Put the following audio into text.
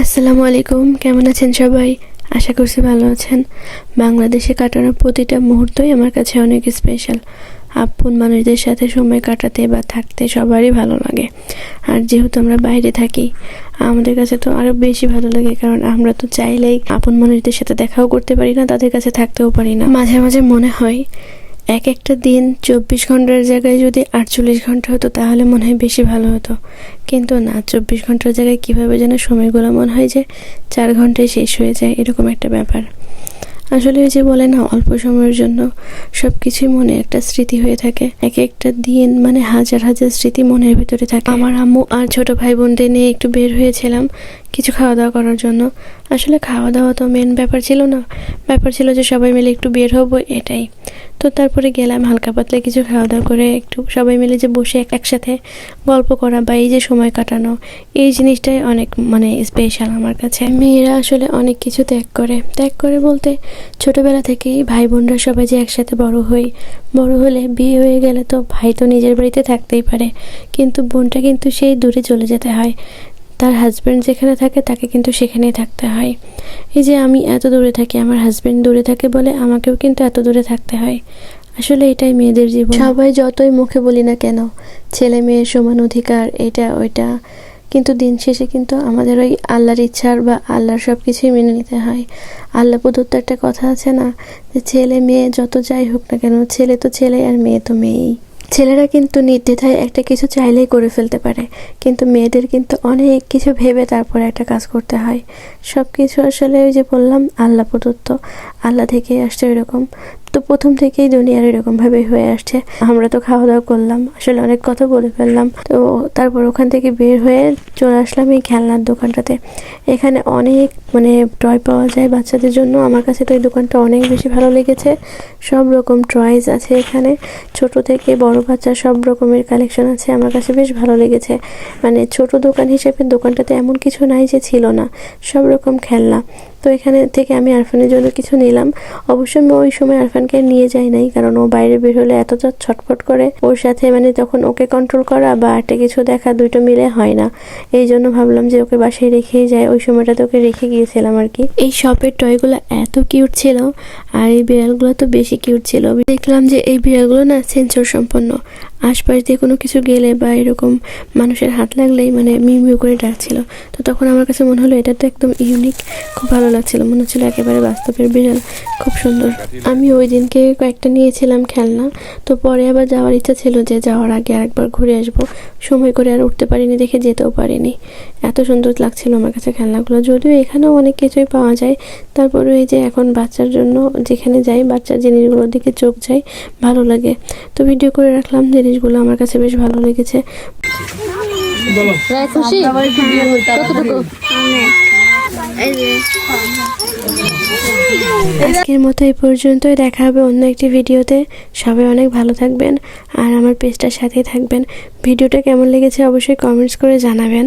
আসসালামু আলাইকুম, কেমন আছেন সবাই? আশা করছি ভালো আছেন। বাংলাদেশে কাটানোর প্রতিটা মুহূর্তই আমার কাছে অনেক স্পেশাল আপন মানুষদের সাথে সময় কাটাতে বা থাকতে সবারই ভালো লাগে। আর যেহেতু আমরা বাইরে থাকি, আমাদের কাছে তো আরও বেশি ভালো লাগে, কারণ আমরা তো চাইলেই আপন মানুষদের সাথে দেখাও করতে পারি না, তাদের কাছে থাকতেও পারি না। মাঝে মাঝে মনে হয় এক একটা দিন চব্বিশ ঘণ্টার জায়গায় যদি আটচল্লিশ ঘণ্টা হতো, তাহলে মনে হয় বেশি ভালো হতো। কিন্তু না, চব্বিশ ঘণ্টার জায়গায় কীভাবে যেন সময়গুলো মনে হয় যে চার ঘন্টায় শেষ হয়ে যায়, এরকম একটা ব্যাপার। আসলে ওই যে বলে না, অল্প সময়ের জন্য সব কিছুই মনে একটা স্মৃতি হয়ে থাকে। এক একটা দিন মানে হাজার হাজার স্মৃতি মনের ভিতরে থাকে। আমার আম্মু আর ছোট ভাই বোনদের নিয়ে একটু বের হয়েছিলাম। কিছু খাওয়া দাওয়া করার জন্য। আসলে খাওয়া দাওয়া তো মেন ব্যাপার ছিল না। ব্যাপার ছিল যে সবাই মিলে একটু বের হব, এটাই। তো তারপরে গেলাম হালকা পাতলা কিছু খাওয়া দাওয়া করে একটু সবাই মিলে যে বসে এক- একসাথে গল্প করা বা এই যে সময় কাটানো, এই জিনিসটাই অনেক মানে স্পেশাল আমার কাছে। মেয়েরা আসলে অনেক কিছু ত্যাগ করে। ত্যাগ করে বলতে ছোটবেলা থেকেই ভাই বোনরা সবাই যে একসাথে বড় হই, বড় হলে বিয়ে হয়ে গেলে তো ভাই তো নিজের বাড়িতে থাকতেই পারে। কিন্তু বোনটা কিন্তু সেই দূরে চলে যেতে হয়। তার হাজব্যান্ড যেখানে থাকে, তাকে কিন্তু সেখানেই থাকতে হয়। এই যে আমি এত দূরে থাকি, আমার হাজব্যান্ড দূরে থাকে বলে আমাকেও কিন্তু এত দূরে থাকতে হয়। আসলে এটাই মেয়েদের জীবন। সবাই যতই মুখে বলি না কেন, ছেলে মেয়ের সমান অধিকার, এটা, ওইটা। কিন্তু দিন শেষে কিন্তু আমাদের ওই আল্লাহর ইচ্ছার বা আল্লাহর সব কিছুই মেনে নিতে হয়। আল্লাহ প্রদত্ত একটা কথা আছে না, যে ছেলে মেয়ে যত যাই হোক না কেন, ছেলে তো ছেলে আর মেয়ে তো মেয়েই। ছেলেরা কিন্তু নির্দ্বিধায় একটা কিছু চাইলেই করে ফেলতে পারে, কিন্তু মেয়েদের কিন্তু অনেক কিছু ভেবে তারপরে একটা কাজ করতে হয়। সব কিছু আসলে ওই যে বললাম, আল্লাহ প্রদত্ত। আল্লাহ থেকেই আসছে এরকম তো প্রথম থেকেই দুনিয়ার এরকমভাবে হয়ে আসছে। আমরা তো খাওয়া দাওয়া করলাম, আসলে অনেক কথা বলে ফেললাম। তো তারপর ওখান থেকে বের হয়ে চলে আসলাম এই খেলনার দোকানটাতে। এখানে অনেক মানে টয় পাওয়া যায় বাচ্চাদের জন্য। আমার কাছে তো এই দোকানটা অনেক বেশি ভালো লেগেছে। সব রকম টয়েস আছে এখানে। ছোট থেকে বড় বাচ্চা সব রকমের কালেকশন আছে। আমার কাছে বেশ ভালো লেগেছে। মানে ছোট দোকান হিসেবে দোকানটাতে এমন কিছু নাই যে ছিল না। সব রকম খেলনা। তো এখানে থেকে আমি আরফানের জন্য কিছু নিলাম। অবশ্য আমি ওই সময় আরফানকে নিয়ে যায় নাই, কারণ ও বাইরে বের হলে এতটা ছটফট করে। ওর সাথে মানে তখন ওকে কন্ট্রোল করা বা আটে কিছু দেখা দুটো মিলে হয় না। এই জন্য ভাবলাম যে ওকে বাসায় রেখেই যায় ওই সময়টাতে ওকে রেখে গিয়েছিলাম আর কি। এই শপের টয়গুলো এত কিউট ছিল, আর এই বিড়ালগুলো তো বেশি কিউট ছিল। দেখলাম যে এই বিড়ালগুলো না সেন্সর সম্পন্ন। আশপাশ দিয়ে কোনো কিছু গেলে বা এরকম মানুষের হাত লাগলেই মানে মিউ মিউ করে ডাকছিল। তো তখন আমার কাছে মনে হলো, এটা তো একদম ইউনিক খুব ভালো লাগছিল। মনে হচ্ছিল একেবারে বাস্তবের বিড়াল, খুব সুন্দর। আমি ওই দিনকে কয়েকটা নিয়েছিলাম খেলনা, তো পরে আবার যাওয়ার ইচ্ছা ছিল যে যাওয়ার আগে আরেকবার ঘুরে আসব। সময় করে আর উঠতে পারিনি, দেখে যেতেও পারিনি। এত সুন্দর লাগছিল আমার কাছে খেলনাগুলো। যদিও এখানেও অনেক কিছুই পাওয়া যায়। তারপরে এই যে এখন বাচ্চার জন্য যেখানে যাই, বাচ্চার জিনিসগুলোর দিকে চোখ যায়, ভালো লাগে। তো ভিডিও করে রাখলাম জিনিসগুলো আমার কাছে বেশ ভালো লেগেছে। খুশি? কতটুকু? আজকের মতো এই পর্যন্তই। দেখা হবে অন্য একটি ভিডিওতে। সবাই অনেক ভালো থাকবেন। আর আমার পেজটার সাথেই থাকবেন। ভিডিওটা কেমন লেগেছে অবশ্যই কমেন্টস করে জানাবেন।